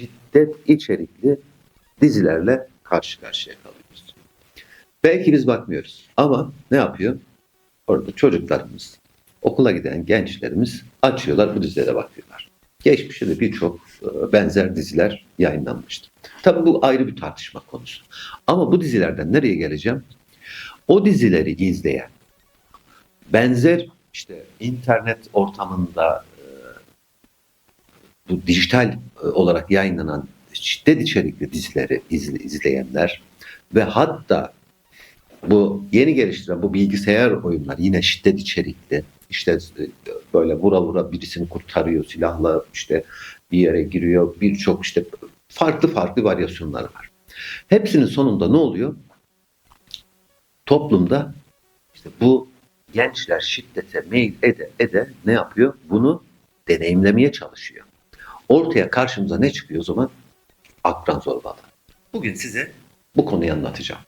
şiddet içerikli dizilerle karşı karşıya kalıyoruz. Belki biz bakmıyoruz ama ne yapıyor? Orada çocuklarımız, okula giden gençlerimiz açıyorlar bu dizilere bakıyorlar. Geçmişte de birçok e, benzer diziler yayınlanmıştır. Tabii bu ayrı bir tartışma konusu. Ama bu dizilerden nereye geleceğim? O dizileri izleyen, benzer işte internet ortamında bu dijital e, olarak yayınlanan şiddet içerikli dizileri izle- izleyenler ve hatta bu yeni geliştiren bu bilgisayar oyunlar yine şiddet içerikli işte e, böyle vura vura birisini kurtarıyor silahla işte bir yere giriyor birçok işte farklı farklı varyasyonlar var. Hepsinin sonunda ne oluyor? Toplumda işte bu gençler şiddete meyil ede ede ne yapıyor? Bunu deneyimlemeye çalışıyor. Ortaya karşımıza ne çıkıyor o zaman? Akran zorbalığı. Bugün size bu konuyu anlatacağım.